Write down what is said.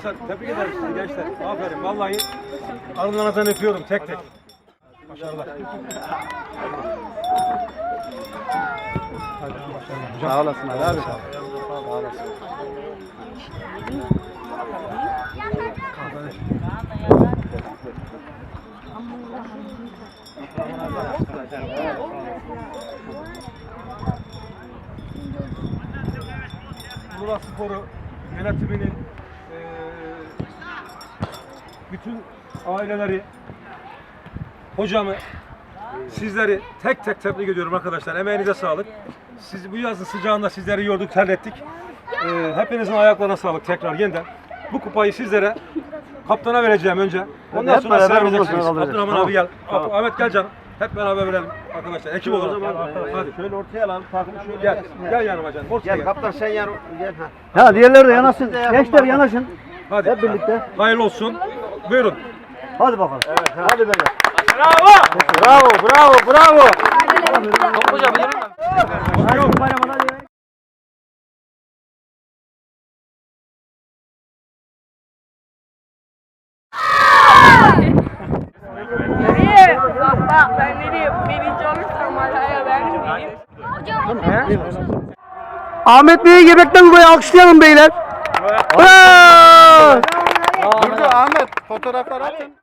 Arkadaşlar tebrik ederim sizi gençler. Aferin vallahi alnınızdan öpüyorum tek tek. Başarılar. Sağ olasın Ali abi. Sağ olasın. Murat Sporu yönetiminin eee, bütün aileleri, hocamı, sizleri tek tek tebrik ediyorum arkadaşlar. Emeğinize sağlık. Siz bu yazın sıcağında sizleri yorduk, terlettik. Eee, hepinizin ayaklarına sağlık tekrar yeniden. Bu kupayı sizlere kaptana vereceğim önce. Ondan Hep sonra size vereceksiniz. Abdurrahman abi gel. Tamam. Ahmet gel canım. Hep beraber verelim arkadaşlar. Ekip olarak. Hadi. Şöyle ortaya alalım. Takımı şöyle Gel. gelsin. Gel yanıma canım. Ortaya Gel gel. kaptan sen yan gel ha. Ya diğerleri de yapın Gençler yanaşın. Hadi. Hep birlikte. Hayırlı olsun. Buyurun. Hadi bakalım. Hadi beyler. Bravo. Bravo bravo bravo. Hadi bayram hadi. Bak bak ben nereye? Birinci olursam hala ben vereyim. Ahmet Bey'i göbekten buraya alkışlayalım beyler. Bravo! Fotoğraflar atın.